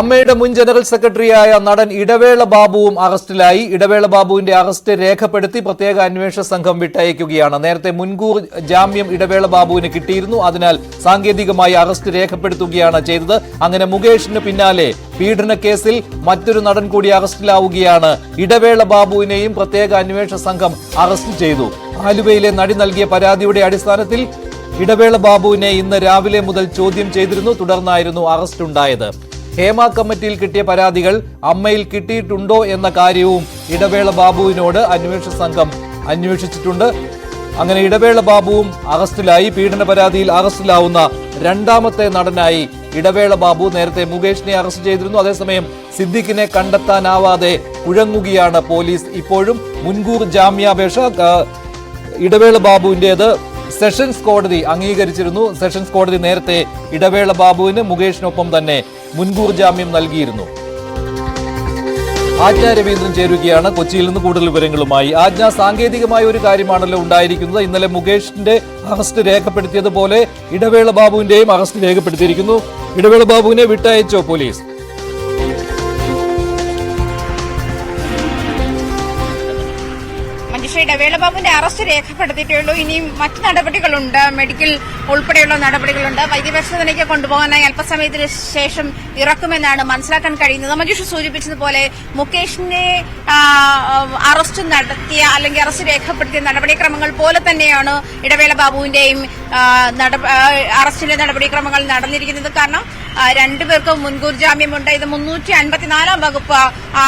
അമ്മയുടെ മുൻ ജനറൽ സെക്രട്ടറിയായ നടൻ ഇടവേള ബാബുവും അറസ്റ്റിലായി. ഇടവേള ബാബുവിന്റെ അറസ്റ്റ് രേഖപ്പെടുത്തി പ്രത്യേക അന്വേഷണ സംഘം വിട്ടയക്കുകയാണ്. നേരത്തെ മുൻകൂർ ജാമ്യം ഇടവേള ബാബുവിന് കിട്ടിയിരുന്നു. അതിനാൽ സാങ്കേതികമായി അറസ്റ്റ് രേഖപ്പെടുത്തുകയാണ് ചെയ്തത്. അങ്ങനെ മുകേഷിന് പിന്നാലെ പീഡന കേസിൽ മറ്റൊരു നടൻ കൂടി അറസ്റ്റിലാവുകയാണ്. ഇടവേള ബാബുവിനെയും പ്രത്യേക അന്വേഷണ സംഘം അറസ്റ്റ് ചെയ്തു. ആലുവയിലെ നടി നൽകിയ പരാതിയുടെ അടിസ്ഥാനത്തിൽ ഇടവേള ബാബുവിനെ ഇന്ന് രാവിലെ മുതൽ ചോദ്യം ചെയ്തിരുന്നു. തുടർന്നായിരുന്നു അറസ്റ്റ് ഉണ്ടായത്. ഹേമ കമ്മിറ്റിയിൽ കിട്ടിയ പരാതികൾ അമ്മയിൽ കിട്ടിയിട്ടുണ്ടോ എന്ന കാര്യവും ഇടവേള ബാബുവിനോട് അന്വേഷണ സംഘം അന്വേഷിച്ചിട്ടുണ്ട്. അങ്ങനെ ഇടവേള ബാബുവും അറസ്റ്റിലായി. പീഡന പരാതിയിൽ അറസ്റ്റിലാവുന്ന രണ്ടാമത്തെ നടനായി ഇടവേള ബാബു നേരത്തെ മുകേഷിനെ അറസ്റ്റ് ചെയ്തിരുന്നു. അതേസമയം സിദ്ദിഖിനെ കണ്ടെത്താനാവാതെ കുഴങ്ങുകയാണ് പോലീസ്. ഇപ്പോഴും മുൻകൂർ ജാമ്യാപേക്ഷ ഇടവേള ബാബുവിന്റേത് സെഷൻസ് കോടതി അംഗീകരിച്ചിരുന്നു. സെഷൻസ് കോടതി നേരത്തെ ഇടവേള ബാബുവിന് മുകേഷിനൊപ്പം തന്നെ മുൻകൂർ ജാമ്യം നൽകിയിരുന്നു. ആജ്ഞ രവീന്ദ്രൻ ചേരുകയാണ്. കൊച്ചിയിൽ നിന്ന് കൂടുതൽ വിവരങ്ങളുമായി ആജ്ഞ. സാങ്കേതികമായ ഒരു കാര്യമാണല്ലോ ഉണ്ടായിരിക്കുന്നത്. ഇന്നലെ മുകേഷിന്റെ അറസ്റ്റ് രേഖപ്പെടുത്തിയതുപോലെ ഇടവേള ബാബുവിന്റെയും അറസ്റ്റ് രേഖപ്പെടുത്തിയിരിക്കുന്നു. ഇടവേള ബാബുവിനെ വിട്ടയച്ചോ പോലീസ്? മഞ്ജുഷ ഇടവേള ബാബുവിന്റെ അറസ്റ്റ് രേഖപ്പെടുത്തിയിട്ടുള്ളൂ ഇനിയും മറ്റ് നടപടികളുണ്ട്. മെഡിക്കൽ ഉൾപ്പെടെയുള്ള നടപടികളുണ്ട്. വൈദ്യപരിശോധനയ്ക്ക് കൊണ്ടുപോകാനായി അല്പസമയത്തിന് ശേഷം ഇറക്കുമെന്നാണ് മനസ്സിലാക്കാൻ കഴിയുന്നത്. മഞ്ജുഷ സൂചിപ്പിച്ചതുപോലെ മുകേഷിനെ അറസ്റ്റ് നടത്തിയ അല്ലെങ്കിൽ അറസ്റ്റ് രേഖപ്പെടുത്തിയ നടപടിക്രമങ്ങൾ പോലെ തന്നെയാണ് ഇടവേള ബാബുവിന്റെയും അറസ്റ്റിന്റെ നടപടിക്രമങ്ങൾ നടന്നിരിക്കുന്നത്. കാരണം രണ്ടുപേർക്കും മുൻകൂർ ജാമ്യമുണ്ട്. ഇത് മുന്നൂറ്റി അൻപത്തിനാലാം വകുപ്പ്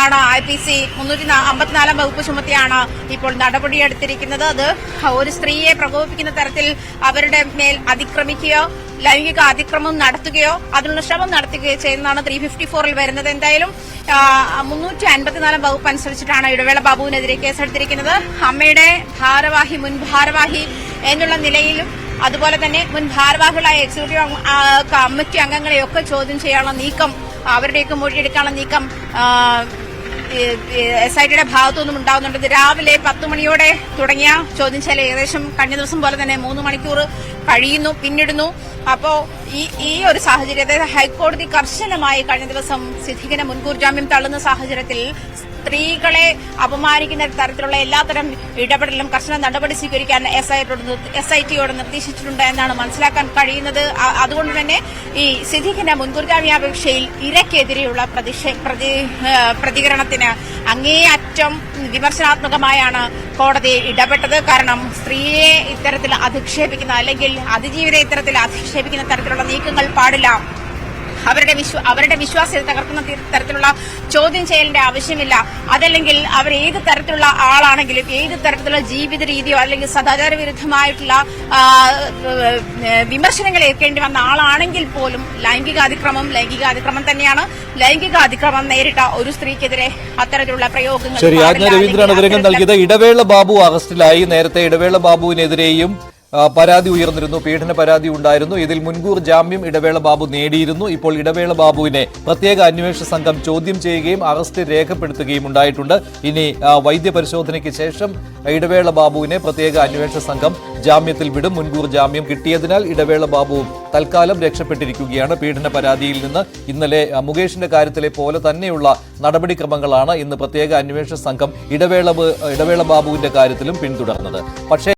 ആണ്. ഐ പി സി മുന്നൂറ്റി അമ്പത്തിനാലാം വകുപ്പ് ചുമത്തിയാണ് ഇപ്പോൾ നടപടിയെടുത്തിരിക്കുന്നത് അത് ഒരു സ്ത്രീയെ പ്രകോപിപ്പിക്കുന്ന തരത്തിൽ അവരുടെ മേൽ അതിക്രമിക്കുകയോ ലൈംഗിക അതിക്രമം നടത്തുകയോ അതിനുള്ള ശ്രമം നടത്തുകയോ ചെയ്യുന്നതാണ് ത്രീ ഫിഫ്റ്റി ഫോറിൽ വരുന്നത്. എന്തായാലും മുന്നൂറ്റി അൻപത്തിനാലാം വകുപ്പ് അനുസരിച്ചിട്ടാണ് ഇടവേള ബാബുവിനെതിരെ കേസെടുത്തിരിക്കുന്നത്. അമ്മയുടെ ഭാരവാഹി മുൻ ഭാരവാഹി എന്നുള്ള നിലയിലും അതുപോലെ തന്നെ മുൻ ഭാരവാഹികളായ എക്സിക്യൂട്ടീവ് കമ്മിറ്റി അംഗങ്ങളെയൊക്കെ ചോദ്യം ചെയ്യാനുള്ള നീക്കം അവരുടെയൊക്കെ മൊഴിയെടുക്കാനുള്ള നീക്കം എസ് ഐ ടിയുടെ ഭാഗത്തുനിന്നും ഉണ്ടാകുന്നുണ്ട് രാവിലെ പത്ത് മണിയോടെ തുടങ്ങിയ ചോദ്യം ചെയ്യൽ ഏകദേശം കഴിഞ്ഞ ദിവസം പോലെ തന്നെ മൂന്ന് മണിക്കൂർ കഴിയുന്നു പിന്നിടുന്നു. അപ്പോ ഈ ഈ ഒരു സാഹചര്യത്തെ ഹൈക്കോടതി കർശനമായി കഴിഞ്ഞ ദിവസം സിദ്ദിഖിന് മുൻകൂർ ജാമ്യം തള്ളുന്ന സാഹചര്യത്തിൽ സ്ത്രീകളെ അപമാനിക്കുന്ന തരത്തിലുള്ള എല്ലാത്തരം ഇടപെടലും കർശന നടപടി സ്വീകരിക്കാൻ എസ് ഐ എസ് ഐ ടിയോട് നിർദ്ദേശിച്ചിട്ടുണ്ട് എന്നാണ് മനസ്സിലാക്കാൻ കഴിയുന്നത്. അതുകൊണ്ട് തന്നെ ഈ സിദ്ദിഖിന്റെ മുൻകൂർ ജാമ്യാപേക്ഷയിൽ ഇരക്കെതിരെയുള്ള പ്രതിഷേ- പ്രതി പ്രതികരണത്തിന് അങ്ങേയറ്റം വിമർശനാത്മകമായാണ് കോടതി ഇടപെട്ടത്. കാരണം സ്ത്രീയെ ഇത്തരത്തിൽ അധിക്ഷേപിക്കുന്ന അല്ലെങ്കിൽ അതിജീവിതയെ ഇത്തരത്തിൽ അധിക്ഷേപിക്കുന്ന തരത്തിലുള്ള നീക്കങ്ങൾ പാടില്ല. അവരുടെ വിശ്വ അവരുടെ വിശ്വാസ്യത തകർക്കുന്ന തരത്തിലുള്ള ചോദ്യം ചെയ്യലിന്റെ ആവശ്യമില്ല. അതല്ലെങ്കിൽ അവർ ഏത് തരത്തിലുള്ള ആളാണെങ്കിലും ഏത് തരത്തിലുള്ള ജീവിത രീതിയോ അല്ലെങ്കിൽ സദാചാര വിരുദ്ധമായിട്ടുള്ള വിമർശനങ്ങൾ ഏൽക്കേണ്ടി വന്ന ആളാണെങ്കിൽ പോലും ലൈംഗികാതിക്രമം ലൈംഗികാതിക്രമം തന്നെയാണ്. ലൈംഗികാതിക്രമം നേരിട്ട ഒരു സ്ത്രീക്കെതിരെ അത്തരത്തിലുള്ള പ്രയോഗങ്ങൾ ശരി ആജ്ഞ. രവീന്ദ്രനാണ് വിവരങ്ങൾ നൽകിയത് ഇടവേള ബാബു അറസ്റ്റിലായി. നേരത്തെ ഇടവേള ബാബുവിനെതിരെയും പരാതി ഉയർന്നിരുന്നു പീഡന പരാതി ഉണ്ടായിരുന്നു. ഇതിൽ മുൻകൂർ ജാമ്യം ഇടവേള ബാബു നേടിയിരുന്നു. ഇപ്പോൾ ഇടവേള ബാബുവിനെ പ്രത്യേക അന്വേഷണ സംഘം ചോദ്യം ചെയ്യുകയും അറസ്റ്റ് രേഖപ്പെടുത്തുകയും ഉണ്ടായിട്ടുണ്ട്. ഇനി വൈദ്യപരിശോധനയ്ക്ക് ശേഷം ഇടവേള ബാബുവിനെ പ്രത്യേക അന്വേഷണ സംഘം ജാമ്യത്തിൽ വിടും. മുൻകൂർ ജാമ്യം കിട്ടിയതിനാൽ ഇടവേള ബാബുവും തൽക്കാലം രക്ഷപ്പെട്ടിരിക്കുകയാണ്. പീഡന പരാതിയിൽ നിന്ന് ഇന്നലെ മുകേഷിന്റെ കാര്യത്തിലെ പോലെ തന്നെയുള്ള നടപടിക്രമങ്ങളാണ് ഇന്ന് പ്രത്യേക അന്വേഷണ സംഘം ഇടവേള ഇടവേള ബാബുവിന്റെ കാര്യത്തിലും പിന്തുടർന്നത്. പക്ഷേ